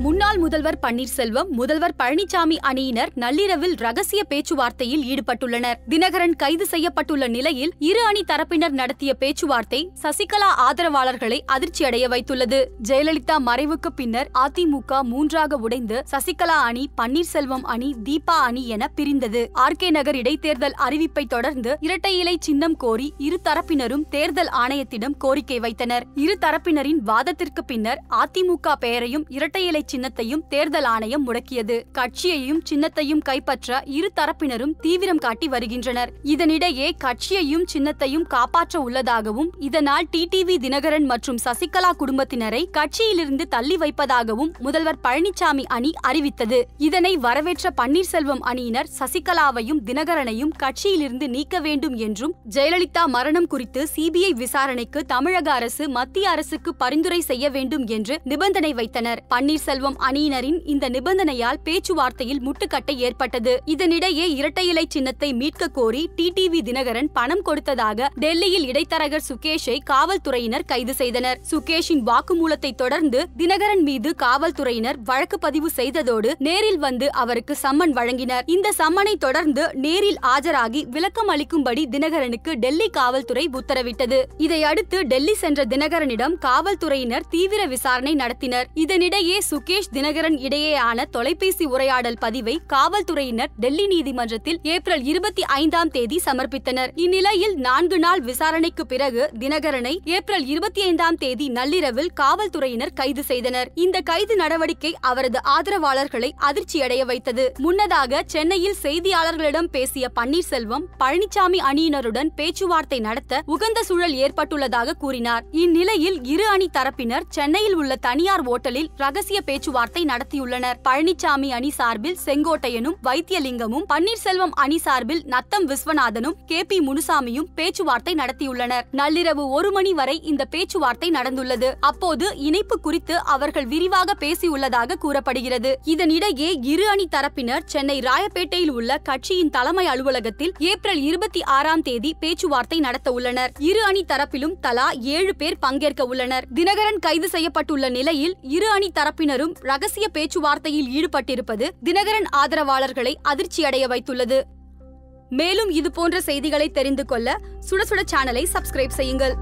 முன்னாள் முதல்வர் பன்னீர்செல்வம் முதல்வர் பழனிசாமி அணியினர் நள்ளிரவில் ரகசிய பேச்சுவார்த்தையில் ஈடுபட்டுள்ளனர். தினகரன் கைது செய்யப்பட்டுள்ள நிலையில் இரு அணி தரப்பினர் நடத்திய பேச்சுவார்த்தை சசிகலா ஆதரவாளர்களை அதிர்ச்சியடைய வைத்துள்ளது. ஜெயலலிதா மறைவுக்கு பின்னர் அதிமுக மூன்றாக உடைந்து சசிகலா அணி பன்னீர்செல்வம் அணி தீபா அணி என பிரிந்தது. ஆர் கே நகர் இடைத்தேர்தல் அறிவிப்பை தொடர்ந்து இரட்டை இலை சின்னம் கோரி இரு தரப்பினரும் தேர்தல் ஆணையத்திடம் கோரிக்கை வைத்தனர். இரு தரப்பினரின் வாதத்திற்கு பின்னர் அதிமுக பெயரையும் இரட்டை இலை சின்னத்தையும் தேர்தல் ஆணையம் முடக்கியது. கட்சியையும் சின்னத்தையும் கைப்பற்ற இரு தரப்பினரும் தீவிரம் காட்டி வருகின்றனர். இதனிடையே கட்சியையும் சின்னத்தையும் காப்பாற்ற உள்ளதாகவும் இதனால் டிடிவி தினகரன் மற்றும் சசிகலா குடும்பத்தினரை கட்சியிலிருந்து தள்ளி வைப்பதாகவும் முதல்வர் பழனிசாமி அணி அறிவித்தது. இதனை வரவேற்ற பன்னீர்செல்வம் அணியினர் சசிகலாவையும் தினகரனையும் கட்சியிலிருந்து நீக்க வேண்டும் என்றும் ஜெயலலிதா மரணம் குறித்து சிபிஐ விசாரணைக்கு தமிழக அரசு மத்திய அரசுக்கு பரிந்துரை செய்ய வேண்டும் என்று நிபந்தனை வைத்தனர். பன்னீர்செல்வம் செல்வம் அணியினரின் இந்த நிபந்தனையால் பேச்சுவார்த்தையில் முட்டுக்கட்டை ஏற்பட்டது. இதனிடையே இரட்டை இலை சின்னத்தை மீட்க கோரி டிடிவி தினகரன் பணம் கொடுத்ததாக டெல்லியில் இடைத்தரகர் சுகேஷை காவல்துறையினர் கைது செய்தனர். சுகேஷின் வாக்குமூலத்தை தொடர்ந்து தினகரன் மீது காவல்துறையினர் வழக்கு பதிவு செய்ததோடு நேரில் வந்து அவருக்கு சம்மன் வழங்கினர். இந்த சம்மனை தொடர்ந்து நேரில் ஆஜராகி விளக்கம் அளிக்கும்படி தினகரனுக்கு டெல்லி காவல்துறை உத்தரவிட்டது. இதையடுத்து டெல்லி சென்ற தினகரனிடம் காவல்துறையினர் தீவிர விசாரணை நடத்தினர். இதனிடையே சுக் முகேஷ் தினகரன் இடையேயான தொலைபேசி உரையாடல் பதிவை காவல்துறையினர் டெல்லி நீதிமன்றத்தில் ஏப்ரல் இருபத்தி ஐந்தாம் தேதி சமர்ப்பித்தனர். இந்நிலையில் நான்கு நாள் விசாரணைக்கு பிறகு தினகரனை ஏப்ரல் இருபத்தி ஐந்தாம் தேதி நள்ளிரவில் காவல்துறையினர் கைது செய்தனர். இந்த கைது நடவடிக்கை அவரது ஆதரவாளர்களை அதிர்ச்சியடைய வைத்தது. முன்னதாக சென்னையில் செய்தியாளர்களிடம் பேசிய பன்னீர்செல்வம் பழனிசாமி அணியினருடன் பேச்சுவார்த்தை நடத்த உகந்த சூழல் ஏற்பட்டுள்ளதாக கூறினார். இந்நிலையில் இரு அணி தரப்பினர் சென்னையில் உள்ள தனியார் ஓட்டலில் ரகசிய பேச்சுவார்த்தை நடத்தியுள்ளனர். பழனிசாமி அணி சார்பில் செங்கோட்டையனும் வைத்தியலிங்கமும் பன்னீர்செல்வம் அணி சார்பில் நத்தம் விஸ்வநாதனும் கே பி முனுசாமியும் பேச்சுவார்த்தை நடத்தியுள்ளனர். நள்ளிரவு ஒரு மணி வரை இந்த பேச்சுவார்த்தை நடந்துள்ளது. அப்போது இணைப்பு குறித்து அவர்கள் விரிவாக பேசியுள்ளதாக கூறப்படுகிறது. இதனிடையே இரு அணி தரப்பினர் சென்னை ராயப்பேட்டையில் உள்ள கட்சியின் தலைமை அலுவலகத்தில் ஏப்ரல் இருபத்தி ஆறாம் தேதி பேச்சுவார்த்தை நடத்த உள்ளனர். இரு அணி தரப்பிலும் தலா ஏழு பேர் பங்கேற்க உள்ளனர். தினகரன் கைது செய்யப்பட்டுள்ள நிலையில் இரு அணி தரப்பினரும் ரகசிய பேச்சுவார்த்தையில் ஈடுபட்டிருப்பது தினகரன் ஆதரவாளர்களை அதிர்ச்சியடைய வைத்துள்ளது. மேலும் இதுபோன்ற செய்திகளை தெரிந்து கொள்ள சுட சுட சேனலை சப்ஸ்கிரைப் செய்யுங்கள்.